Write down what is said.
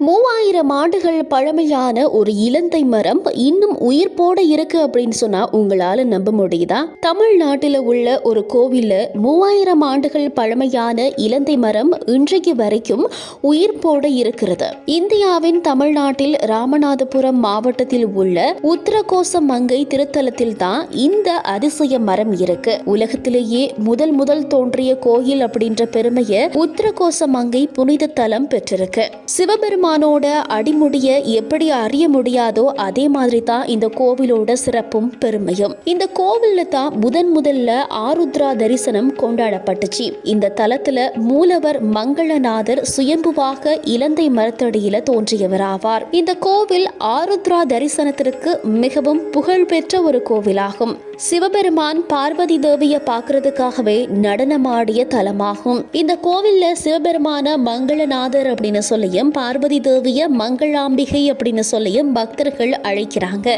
மூவாயிரம் ஆண்டுகள் பழமையான ஒரு இலந்தை மரம் இன்னும் உயிர்ப்போட இருக்கு அப்படின்னு சொன்னா உங்களால நம்ப முடியுதா? தமிழ்நாட்டில் உள்ள ஒரு கோவில்ல மூவாயிரம் ஆண்டுகள் பழமையான இலந்தை மரம் இன்றைக்கு வரைக்கும் உயிர்ப்போட இருக்கிறது. இந்தியாவின் தமிழ்நாட்டில் ராமநாதபுரம் மாவட்டத்தில் உள்ள உத்தரகோச மங்கை திருத்தலத்தில் தான் இந்த அதிசய மரம் இருக்கு. உலகத்திலேயே முதல் முதல் தோன்றிய கோயில் அப்படின்ற பெருமையை உத்தரகோச மங்கை புனித தலம் பெற்றிருக்கு. பெருமானோட அடிமுடிய எப்படி அறிய முடியாதோ அதே மாதிரி தான் இந்த கோவிலோட சிறப்பும் பெருமையும். இந்த கோவில்ல தான் முதன் முதல்ல ஆருத்ரா தரிசனம் கொண்டாடப்பட்டுச்சு. இந்த தலத்துல மூலவர் மங்களநாதர் சுயம்புவாக இலந்தை மரத்தடியில தோன்றியவர் ஆவார் இந்த கோவில் ஆருத்ரா தரிசனத்திற்கு மிகவும் புகழ்பெற்ற ஒரு கோவிலாகும். சிவபெருமான் பார்வதி தேவிய பார்க்கறதுக்காகவே நடனமாடிய தலமாகும். இந்த கோவில்ல சிவபெருமான மங்களநாதர் அப்படின்னு சொல்லியும் பார்வதி பார்வதி தேவிய மங்களாம்பிகை அப்படின்னு சொல்லியும் பக்தர்கள் அழைக்கிறாங்க